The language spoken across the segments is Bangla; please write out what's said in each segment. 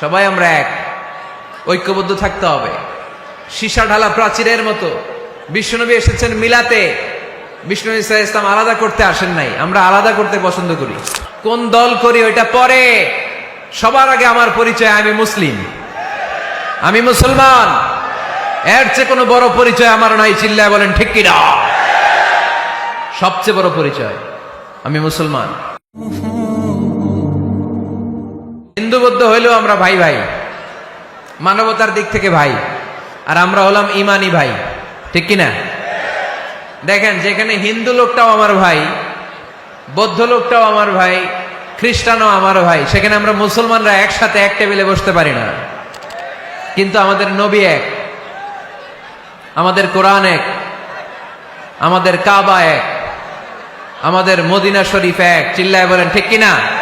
সবাই আমরা এক। ঐক্যবদ্ধ থাকতে হবে। সীসা ঢালা প্রাচীরের মতো। বিষ্ণুনবী এসেছেন মিলাতে। বিষ্ণু ইসা ইসলাম আলাদা করতে আসেন নাই। আমরা আলাদা করতে পছন্দ করি। কোন দল করি ওইটা পরে। সবার আগে আমার পরিচয়, আমি মুসলিম। আমি মুসলমান। এর চেয়ে কোনো বড় পরিচয় আমার নাই, চিল্লায় বলেন, ঠিক কিনা? সবচেয়ে বড় পরিচয়, আমি মুসলমান। হিন্দু বৌদ্ধ হইলেও আমরা ভাই ভাই। মানবতার দিক থেকে ভাই। আর আমরা হলাম ইমানি ভাই। ঠিক কিনা? দেখেন, যেখানে হিন্দু লোকটাও আমার ভাই, বৌদ্ধ লোকটাও আমার ভাই, খ্রিস্টানও আমার ভাই, সেখানে আমরা মুসলমানরা একসাথে এক টেবিলে বসতে পারি না। কিন্তু আমাদের নবী এক, আমাদের কোরআন এক, আমাদের কাবা এক, আমাদের মদিনা শরীফ এক। চিল্লায় বলেন, ঠিক কিনা?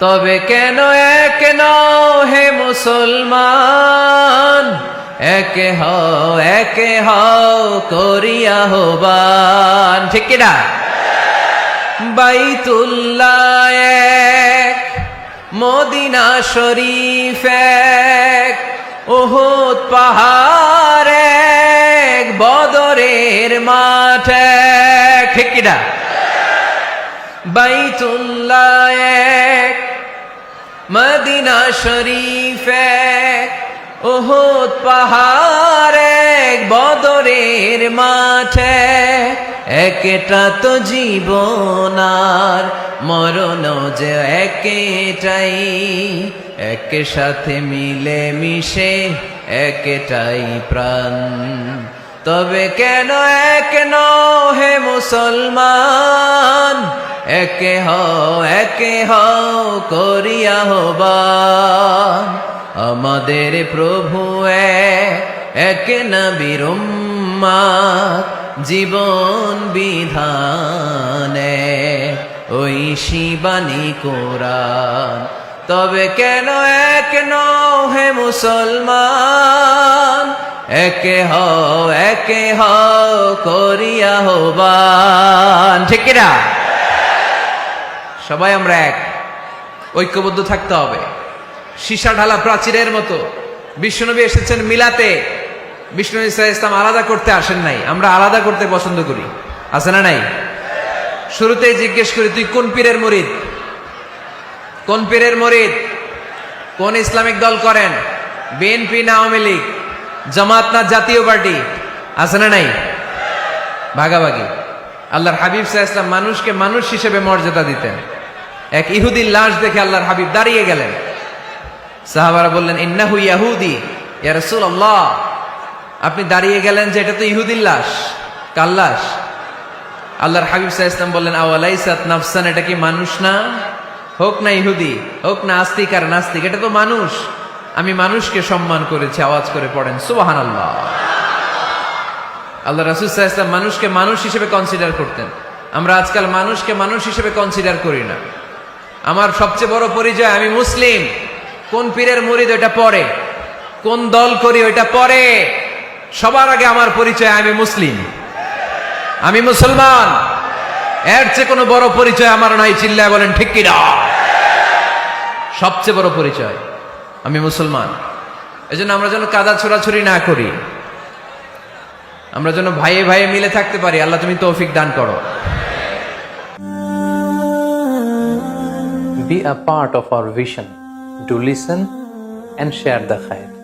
তবে কেন এক নও হে মুসলমান? একে হও একে হও করিয়া হবান ঠিক কিনা বাইতুল্লাহ এক, মদিনা শরীফ এক ওহুদ পাহাড় এক, বদরের মাঠ ঠিক কিনা বাইতুল্লাহ এক, মদিনা শরীফ এক ওহুদ পাহাড় এক, বদরের মাঠে একটা তো জীবন আর মরণ যে একেটাই এক সাথে মিলে মিশে একটাই প্রাণ। তবে কেন এক হে মুসলমান? একে হও একে হও করিয়া হবান আমাদের প্রভু এক উম্মাত, জীবন বিধানে। ওই শিবানী কোরআন। তবে কেন এক হে মুসলমান? একে হও একে হও, করিয়া হবান। ঠিক কিনা? সবাই আমরা এক। ঐক্যবদ্ধ থাকতে হবে। সীসা ঢালা প্রাচীরের মতো। বিষ্ণুনবী এসেছেন মিলাতে। বিষ্ণু ইসা ইসলাম আলাদা করতে আসেন নাই। আমরা আলাদা করতে পছন্দ করি। আছে না নাই? শুরুতেই জিজ্ঞেস করি, তুই কোন পীরের মরিদ? কোন পীরের মরিদ? কোন ইসলামিক দল করেন? বিএনপি না আওয়ামী লীগ? জামাত না জাতীয় পার্টি, আছে না নাই? ভাগাভাগি। আল্লাহর হাবিব সাহা মানুষকে মানুষ হিসেবে মর্যাদা দিতেন। এক ইহুদির লাশ দেখে আল্লাহর হাবিব দাঁড়িয়ে গেলেন। সাহাবারা বললেন, ইন্নাহু ইয়াহুদি। ইয়া রাসূলুল্লাহ। আপনি দাঁড়িয়ে গেলেন যে এটা তো ইহুদির লাশ। কার লাশ? আল্লাহর হাবিব সাহা ইসলাম বললেন, আওয়ালাইসাত নাফসান, এটা কি মানুষ না? হোক না ইহুদি, হোক না আস্তিক আর নাস্তিক, এটা তো মানুষ। আমি মানুষকে সম্মান করেছি, আওয়াজ করে পড়েন সুবাহান আল্লাহ আল্লাহ রাসুল মানুষকে মানুষ হিসেবে কনসিডার করতেন। আমরা আজকাল মানুষকে মানুষ হিসেবে কনসিডার করি না। আমার সবচেয়ে বড় পরিচয়, আমি মুসলিম। কোন পীরের মুরিদ ওইটা পরে কোন দল করি ওইটা পরে সবার আগে আমার পরিচয়, আমি মুসলিম। আমি মুসলমান। এর চেয়ে কোনো বড় পরিচয় আমার নাই, চিল্লায় বলেন, ঠিক কিনা? সবচেয়ে বড় পরিচয়। আমি মুসলমান। এই জন্য আমরা যেন কাদা ছোড়াছুরি না করি। আমরা যেন ভাইয়ে ভাইয়ে মিলে থাকতে পারি। আল্লাহ তুমি তৌফিক দান করো। Be a part of our vision to listen and share the khair.